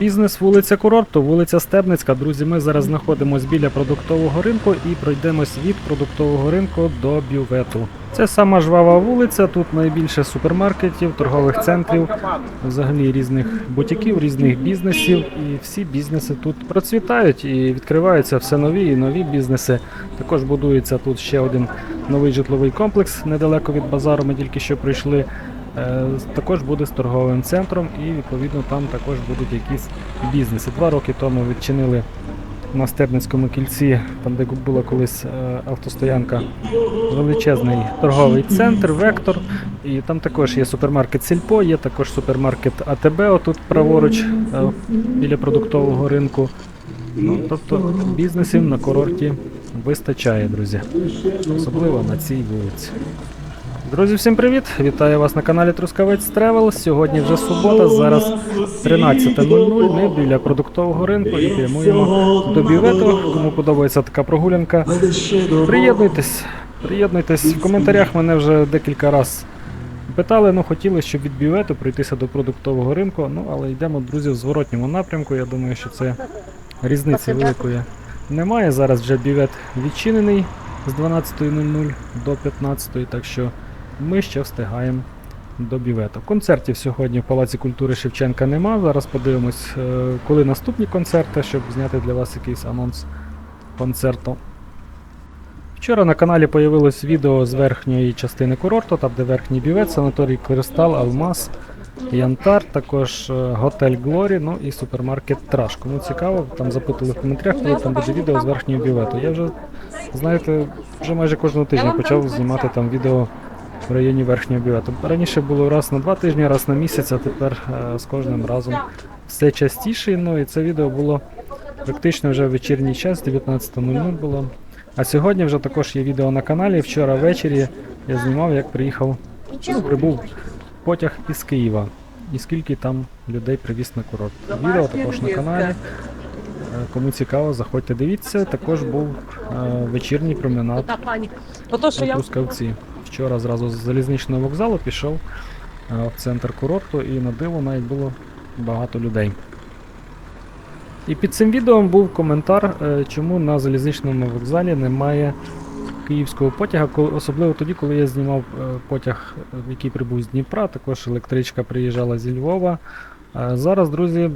Бізнес вулиця Курорту, вулиця Стебницька. Друзі, ми зараз знаходимося біля продуктового ринку і пройдемось від продуктового ринку до бювету. Це сама жвава вулиця, тут найбільше супермаркетів, торгових центрів, взагалі різних бутіків, різних бізнесів. І всі бізнеси тут процвітають і відкриваються все нові і нові бізнеси. Також будується тут ще один новий житловий комплекс недалеко від базару. Ми тільки що прийшли. Е, Також буде з торговим центром і відповідно там також будуть якісь бізнеси. Два роки тому відчинили на Стерницькому кільці, там де була колись е, автостоянка, величезний торговий центр, Вектор. І там також є супермаркет Сільпо, є також супермаркет АТБ, отут праворуч е, біля продуктового ринку. Ну, тобто бізнесів на курорті вистачає, друзі. Особливо на цій вулиці. Друзі, всім привіт! Вітаю вас на каналі Трускавець Тревел. Сьогодні вже субота, зараз 13.00. Ми біля продуктового ринку і прямуємо до бювету. Кому подобається така прогулянка, приєднуйтесь, приєднуйтесь. В коментарях мене вже декілька разів питали, ну хотіли, щоб від бювету пройтися до продуктового ринку. Ну, але йдемо, друзі, в зворотньому напрямку. Я думаю, що це різниці великої немає. Зараз вже бювет відчинений з 12.00 до 15.00, так що ми ще встигаємо до бювету. Концертів сьогодні в Палаці культури Шевченка нема. Зараз подивимось, е, коли наступні концерти, щоб зняти для вас якийсь анонс концерту. Вчора на каналі появилось відео з верхньої частини курорту, там де верхній бювет, санаторій Кристал, Алмаз, Янтар, також е, готель Глорі, ну і супермаркет Траш. Кому цікаво, там запитували в коментарях, коли там буде відео з верхнього бювету. Я вже, знаєте, вже майже кожного тижня почав знімати там відео в районі верхнього бювету. Раніше було раз на два тижні, раз на місяць, а тепер е, з кожним разом все частіше. Ну і це відео було практично вже в вечірній час, 19.00 було. А сьогодні вже також є відео на каналі. Вчора ввечері я знімав, як приїхав, ну, прибув потяг із Києва. І скільки там людей привіз на курорт. Відео також на каналі. Кому цікаво, заходьте, дивіться. Також був е, вечірній променад. У Трускавці. Вчора зразу з залізничного вокзалу пішов е, в центр курорту і на диво навіть було багато людей. І під цим відео був коментар, е, чому на залізничному вокзалі немає київського потяга, особливо тоді, коли я знімав потяг, який прибув з Дніпра, також електричка приїжджала зі Львова. Зараз, друзі,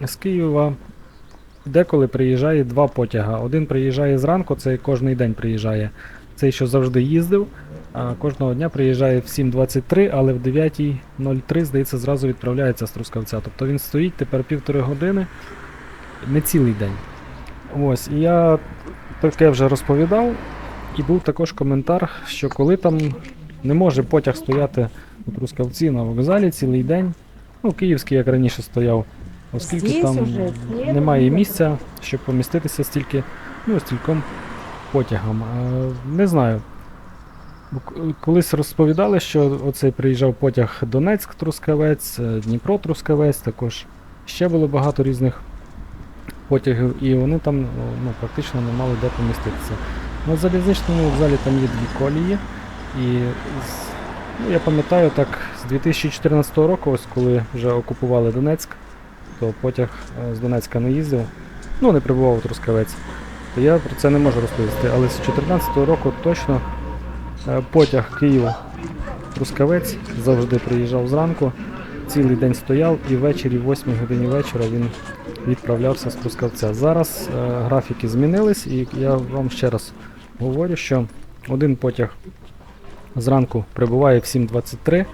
з Києва деколи приїжджає два потяга. Один приїжджає зранку, це кожний день приїжджає. Цей, що завжди їздив. А кожного дня приїжджає в 7.23, але в 9.03, здається, зразу відправляється з Трускавця. Тобто він стоїть тепер півтори години, не цілий день. Ось, і я таке вже розповідав, і був також коментар, що коли там не може потяг стояти у Трускавці на вокзалі цілий день, ну, київський, як раніше стояв, оскільки Здесь там уже немає місця, щоб поміститися стільки, ну, стільком потягом. Е, Не знаю. Колись розповідали, що оцей приїжджав потяг Донецьк-Трускавець, е, Дніпро-Трускавець, також ще було багато різних потягів, і вони там ну, практично не мали де поміститися. На залізничному вокзалі там є дві колії, і з- ну, я пам'ятаю так, з 2014 року, ось коли вже окупували Донецьк, то потяг е, з Донецька не їздив, ну не прибував у Трускавець. То я про це не можу розповісти, але з 2014 року точно е, потяг Київ Трускавець завжди приїжджав зранку, цілий день стояв і ввечері, в 8 годині вечора він відправлявся з Трускавця. Зараз е, графіки змінились, і я вам ще раз говорю, що один потяг зранку прибуває в 7.23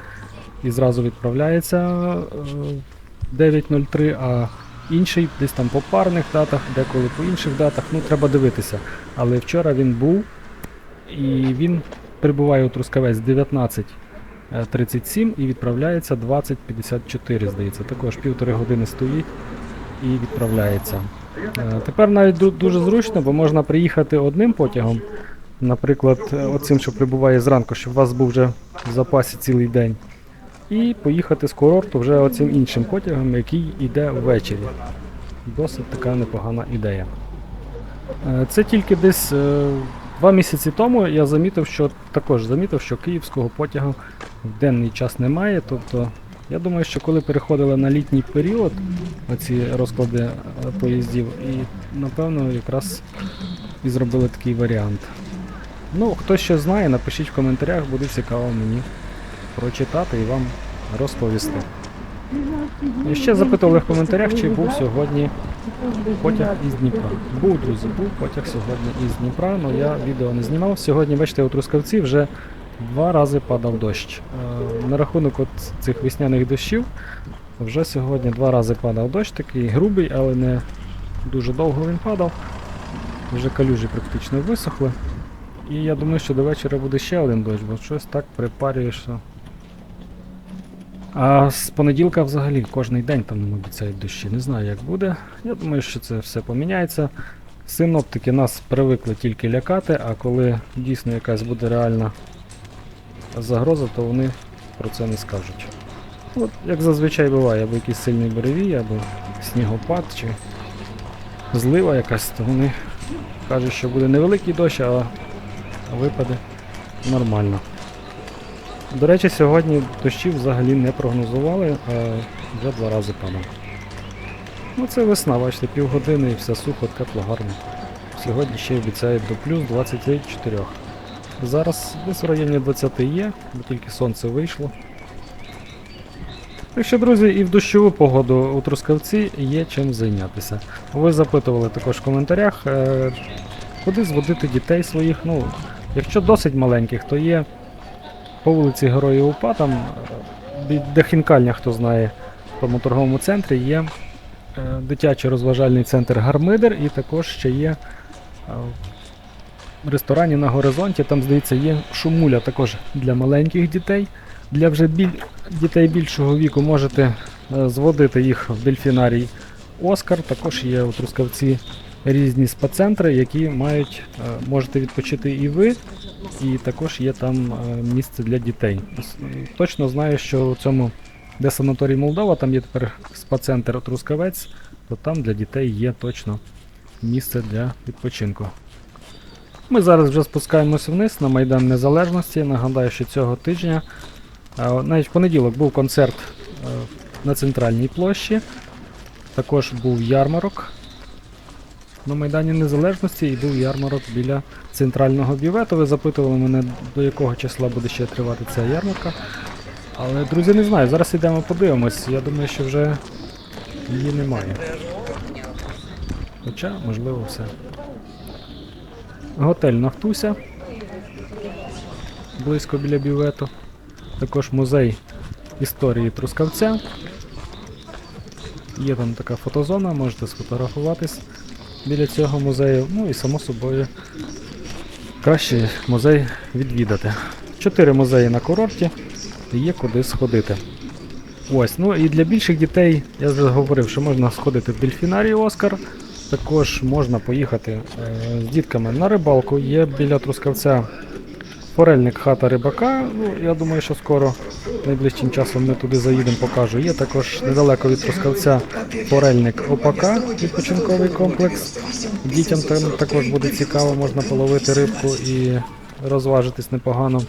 і зразу відправляється 9.03, а інший десь там по парних датах, деколи по інших датах, ну треба дивитися. Але вчора він був і він прибуває у Трускавець 19.37 і відправляється 20.54, здається. Також півтори години стоїть і відправляється. Е, Тепер навіть дуже зручно, бо можна приїхати одним потягом, наприклад, е, оцим, що прибуває зранку, щоб у вас був вже в запасі цілий день. І поїхати з курорту вже оцим іншим потягом, який йде ввечері. Досить така непогана ідея. Е, Це тільки десь е, два місяці тому я замітив, що також замітив, що київського потягу в денний час немає. Тобто Я думаю, що коли переходили на літній період, оці розклади е, поїздів, і напевно якраз і зробили такий варіант. Ну, хто ще знає, напишіть в коментарях, буде цікаво мені прочитати і вам розповісти. І ще запитували в коментарях, чи був сьогодні потяг із Дніпра. Був, друзі, був потяг сьогодні із Дніпра, але я відео не знімав. Сьогодні, бачите, у Трускавці вже два рази падав дощ. Е, На рахунок от цих весняних дощів вже сьогодні два рази падав дощ, такий грубий, але не дуже довго він падав. Вже калюжі практично висохли. І я думаю, що до вечора буде ще один дощ, бо щось так припарює, що. А з понеділка взагалі кожний день там нам обіцяють дощі. Не знаю, як буде. Я думаю, що це все поміняється. Синоптики нас привикли тільки лякати, а коли дійсно якась буде реальна загроза, то вони про це не скажуть. От, як зазвичай буває, або якийсь сильний буревій, або снігопад, чи злива якась, то вони кажуть, що буде невеликий дощ, а випаде нормально. До речі, сьогодні дощів взагалі не прогнозували, а вже два рази падав. Ну це весна, бачите, півгодини і все сухо, тепло, гарно. Сьогодні ще обіцяють до плюс 24. Зараз десь в районі 20 є, бо тільки сонце вийшло. Так що, друзі, і в дощову погоду у Трускавці є чим зайнятися. Ви запитували також в коментарях, е, куди зводити дітей своїх. Ну, якщо досить маленьких, то є по вулиці Героїв УПА, там е, де хінкальня, хто знає, в тому торговому центрі є е, дитячий розважальний центр Гармидер і також ще є е, в ресторані на горизонті, там, здається, є шумуля також для маленьких дітей. Для вже біль... дітей більшого віку можете зводити їх в дельфінарій Оскар. Також є у Трускавці різні спа-центри, які мають, е, можете відпочити і ви, і також є там е, місце для дітей. Точно знаю, що у цьому, де санаторій Молдова, там є тепер спа-центр Трускавець, то там для дітей є точно місце для відпочинку. Ми зараз вже спускаємося вниз на Майдан Незалежності. Нагадаю, що цього тижня, е, навіть в понеділок, був концерт е, на центральній площі. Також був ярмарок на Майдані Незалежності і був ярмарок біля центрального бювету. Ви запитували мене, до якого числа буде ще тривати ця ярмарка. Але, друзі, не знаю, зараз йдемо подивимось. Я думаю, що вже її немає. Хоча, можливо, все. Готель Нафтуся. Близько біля бювету. Також музей історії Трускавця. Є там така фотозона, можете сфотографуватись біля цього музею. Ну і само собою краще музей відвідати. Чотири музеї на курорті, є куди сходити. Ось, ну і для більших дітей я вже говорив, що можна сходити в дельфінарій Оскар. Також можна поїхати е, з дітками на рибалку. Є біля Трускавця форельник хата рибака. Ну, я думаю, що скоро найближчим часом ми туди заїдемо, покажу. Є також недалеко від Трускавця форельник ОПК, відпочинковий комплекс. Дітям там також буде цікаво, можна половити рибку і розважитись непогано.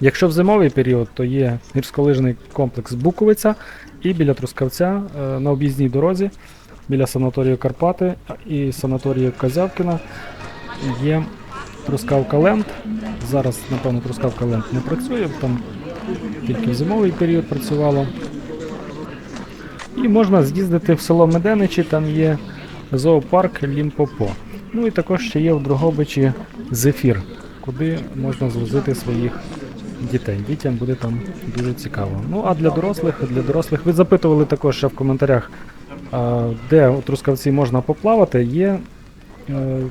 Якщо в зимовий період, то є гірськолижний комплекс Буковиця і біля Трускавця е, на об'їзній дорозі, біля санаторію Карпати і санаторію Козявкіна є Трускавка Ленд. Зараз, напевно, Трускавка Ленд не працює, там тільки зимовий період працювало. І можна з'їздити в село Меденичі, там є зоопарк Лімпопо. Ну і також ще є в Дрогобичі Зефір, куди можна звозити своїх дітей. Дітям буде там дуже цікаво. Ну а для дорослих, для дорослих ви запитували також ще в коментарях, де у Трускавці можна поплавати. Є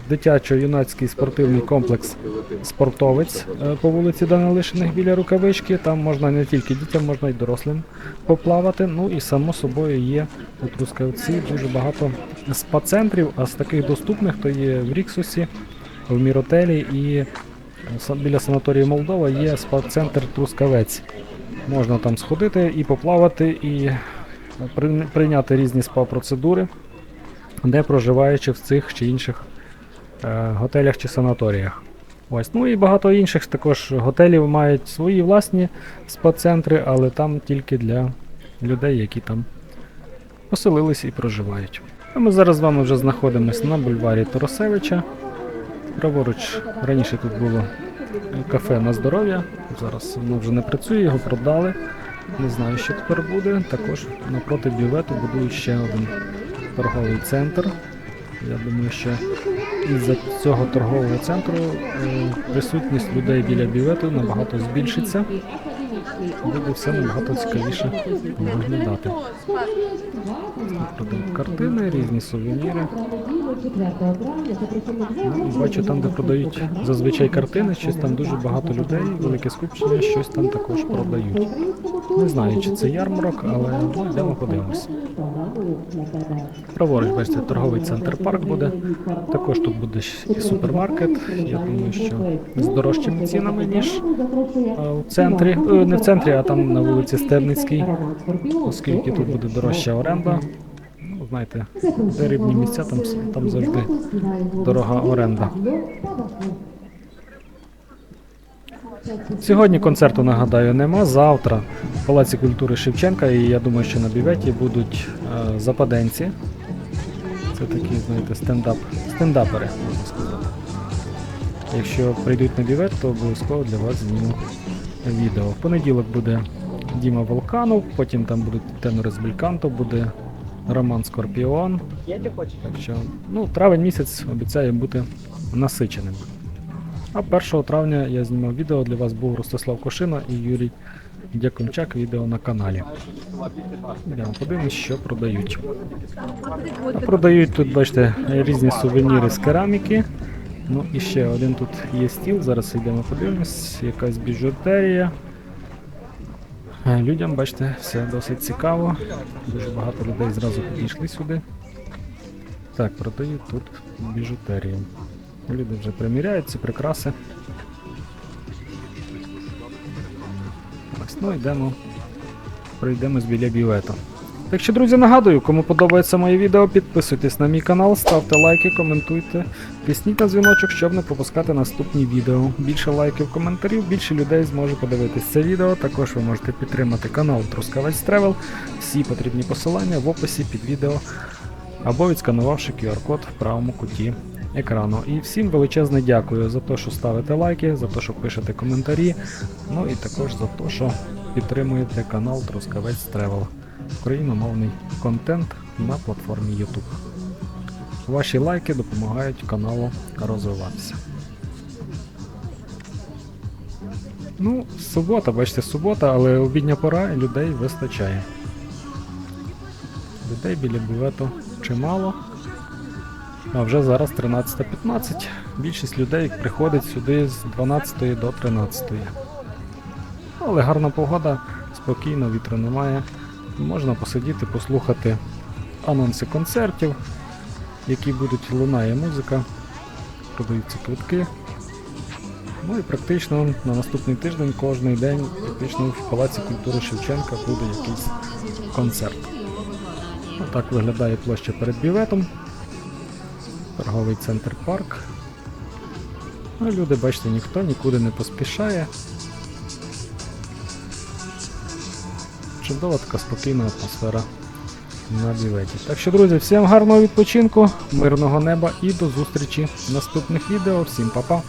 дитячо-юнацький спортивний комплекс Спортовець е, по вулиці Данилишиних біля рукавички. Там можна не тільки дітям, можна й дорослим поплавати. Ну і само собою є у Трускавці дуже багато спа-центрів, а з таких доступних то є в Ріксусі, в Міротелі і е, біля санаторію Молдова є спа-центр Трускавець. Можна там сходити і поплавати, і е, при- прийняти різні спа-процедури, де проживаючи в цих чи інших е, готелях чи санаторіях. Ось. Ну і багато інших також готелів мають свої власні спа-центри, але там тільки для людей, які там поселилися і проживають. А ми зараз з вами вже знаходимося на бульварі Торосевича. Праворуч раніше тут було кафе на здоров'я. Зараз воно вже не працює, його продали. Не знаю, що тепер буде. Також напроти бювету будують ще один торговий центр. Я думаю, що із-за цього торгового центру е, присутність людей біля бювету набагато збільшиться. Буде все набагато цікавіше виглядати. Продають картини, різні сувеніри. Ну, бачу там, де продають зазвичай картини, щось там дуже багато людей, велике скупчення, щось там також продають. Не знаю, чи це ярмарок, але ну, йдемо подивимось. Праворуч, бачите, торговий центр парк буде. Також тут буде і супермаркет. Я думаю, що з дорожчими цінами, ніж в центрі. Е, Не в центрі, а там на вулиці Стебницькій, оскільки тут буде дорожча оренда. Ну, знаєте, рибні місця, там, там завжди дорога оренда. Сьогодні концерту, нагадаю, нема. Завтра в Палаці культури Шевченка, і я думаю, що на бюветі будуть е, западенці. Це такі, знаєте, стендап, стендапери, можна сказати. Якщо прийдуть на бювет, то обов'язково для вас зніму відео. В понеділок буде Діма Волканов, потім там будуть тенори з Бельканто, буде Роман Скорпіон. Так що, ну, травень місяць обіцяє бути насиченим. А 1 травня я знімав відео для вас був Ростислав Кошина і Юрій Дякунчак відео на каналі. Йдемо подивимось, що продають. Продають тут, бачите, різні сувеніри з кераміки. Ну і ще один тут є стіл. Зараз йдемо подивимось, якась біжутерія. Е, Людям, бачите, все досить цікаво. Дуже багато людей зразу підійшли сюди. Так, продають тут біжутерію. Люди вже приміряють ці прикраси. Ось, ну йдемо. Пройдемось біля бювету. Так що, друзі, нагадую, кому подобається моє відео, підписуйтесь на мій канал, ставте лайки, коментуйте, тисніть на дзвіночок, щоб не пропускати наступні відео. Більше лайків, коментарів, більше людей зможе подивитись це відео. Також ви можете підтримати канал Трускавець Тревел. Всі потрібні посилання в описі під відео або відсканувавши QR-код в правому куті екрану. І всім величезне дякую за те, що ставите лайки, за те, що пишете коментарі, ну і також за те, що підтримуєте канал Трускавець Тревел. Україномовний контент на платформі YouTube. Ваші лайки допомагають каналу розвиватися. Ну, субота, бачите, субота, але обідня пора і людей вистачає. Людей біля бювету чимало. А вже зараз 13.15. Більшість людей приходить сюди з 12 до 13. Але гарна погода, спокійно, вітру немає. Можна посидіти, послухати анонси концертів, які будуть, лунає музика, продаються квитки. Ну і практично на наступний тиждень кожен день практично в Палаці культури Шевченка буде якийсь концерт. Отак виглядає площа перед бюветом. Торговий центр парк. А люди, бачите, ніхто нікуди не поспішає. Чудова така спокійна атмосфера на білеті. Так що, друзі, всім гарного відпочинку, мирного неба і до зустрічі в наступних відео. Всім па-па!